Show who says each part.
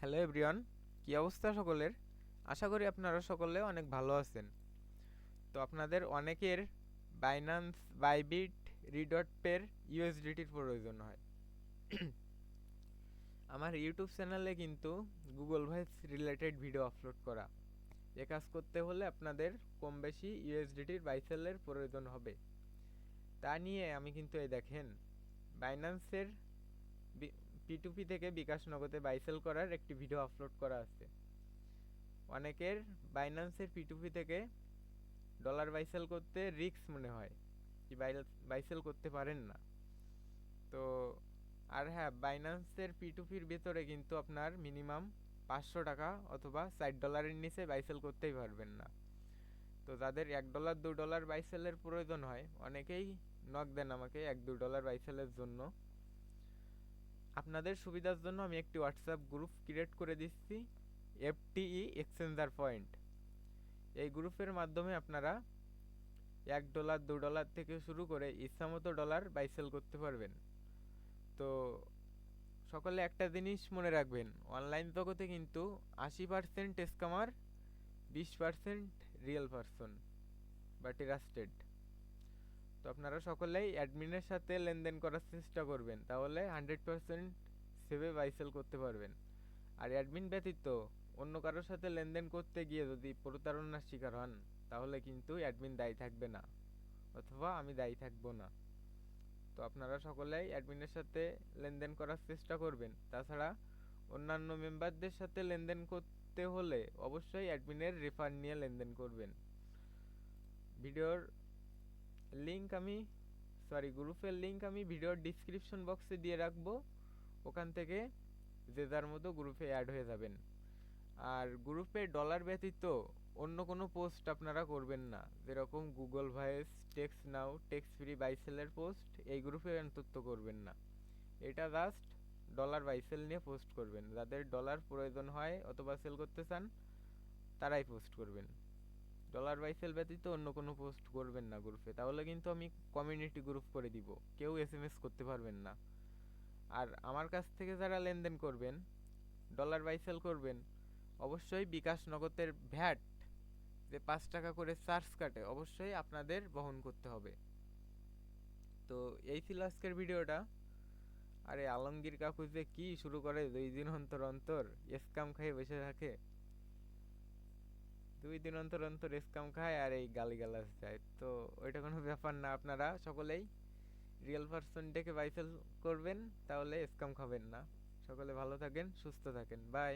Speaker 1: Hello everyone, কী অবস্থা সকলের? আশা করি আপনারা সকলে অনেক ভালো আছেন। তো আপনাদের অনেকের বাইন্যান্স বাইবিট রিডট পের ইউএসডিটির প্রয়োজন হয়। আমার ইউটিউব চ্যানেলে কিন্তু Google voice related video upload করা। এ কাজ করতে হলে আপনাদের কম বেশি ইউএসডিটির বাইসেলের প্রয়োজন হবে। তা নিয়ে আমি কিন্তু এই দেখেন বাইন্যান্সের পিটুপি থেকে বিকাশ নগদে বাইসেল করার একটি ভিডিও আপলোড করা আছে। অনেকের বাইন্যান্সের পিটুপি থেকে ডলার বাইসেল করতে রিক্স মনে হয়, কি বাইসেল করতে পারেন না। তো, আর হ্যাঁ বাইন্যান্সের পিটুপির ভেতরে কিন্তু আপনার মিনিমাম পাঁচশো টাকা অথবা ষাট ডলারের নিচে বাইসেল করতেই পারবেন না। তো যাদের এক ডলার দু ডলার বাইসেলের প্রয়োজন হয়, অনেকেই নক দেন আমাকে এক, দু ডলার বাইসেলের জন্য। আপনাদের সুবিধার জন্য আমি একটি হোয়াটসঅ্যাপ গ্রুপ ক্রিয়েট করে দিচ্ছি এফটিই এক্সচেঞ্জার পয়েন্ট এই গ্রুপের মাধ্যমে আপনারা এক ডলার দু ডলার থেকে শুরু করে ইচ্ছামতো ডলার বাইসেল করতে পারবেন। তো সকলে একটা জিনিস মনে রাখবেন অনলাইন জগতে কিন্তু আশি পার্সেন্ট স্কামার বিশ পার্সেন্ট রিয়েল পারসন বা ট্রাস্টেড তো আপনারা সকলেই অ্যাডমিনের সাথে লেনদেন করার চেষ্টা করবেন। তাহলে হান্ড্রেড পার্সেন্ট সেভে বাইসেল করতে পারবেন। আর অ্যাডমিন ব্যতীত অন্য কারোর সাথে লেনদেন করতে গিয়ে যদি প্রতারণার শিকার হন, তাহলে কিন্তু অ্যাডমিন দায়ী থাকবে না, অথবা আমি দায়ী থাকব না। তো আপনারা সকলেই অ্যাডমিনের সাথে লেনদেন করার চেষ্টা করবেন। তাছাড়া অন্যান্য মেম্বারদের সাথে লেনদেন করতে হলে অবশ্যই অ্যাডমিনের রেফার নিয়ে লেনদেন করবেন। ভিডিওর লিংক আমি সরি গ্রুপের লিংক আমি ভিডিওর ডিসক্রিপশন বক্সে দিয়ে রাখব। ওখান থেকে যে যার মতো গ্রুপে অ্যাড হয়ে যাবেন। আর গ্রুপে ডলার ব্যতীত অন্য কোনো পোস্ট আপনারা করবেন না। যেরকম Google voice text now text free বাইসেলের post এই গ্রুপে অন্তত করবেন না। এটা জাস্ট ডলার বাইসেল নিয়ে পোস্ট করবেন। যাদের ডলার প্রয়োজন হয় অথবা সেল করতে চান, তারাই পোস্ট করবেন। ডলার বাইসেল ব্যতীত অন্য কোনো পোস্ট করবেন না গ্রুপে তাহলে কিন্তু আমি কমিউনিটি গ্রুপ করে দিব। কেউ এস এম এস করতে পারবেন না। আর আমার কাছ থেকে যারা লেনদেন করবেন ডলার বাইসেল করবেন, অবশ্যই বিকাশ নগদের ভ্যাট যে পাঁচ টাকা করে চার্জ কাটে, অবশ্যই আপনাদের বহন করতে হবে। তো এই ছিল আজকের ভিডিওটা। আরে আলমগীর কাকু যে কি শুরু করে, দুই দিন অন্তর অন্তর স্কাম খেয়ে বসে থাকে। দুই দিন অন্তর অন্তর স্কাম খায় আর এই গালিগালাজ যায় তো ওইটা কোনো ব্যাপার না, আপনারা সকলেই রিয়েল পার্সন ডেকে বাইসেল করবেন, তাহলে স্কাম খাবেন না। সকলে ভালো থাকেন, সুস্থ থাকেন। বাই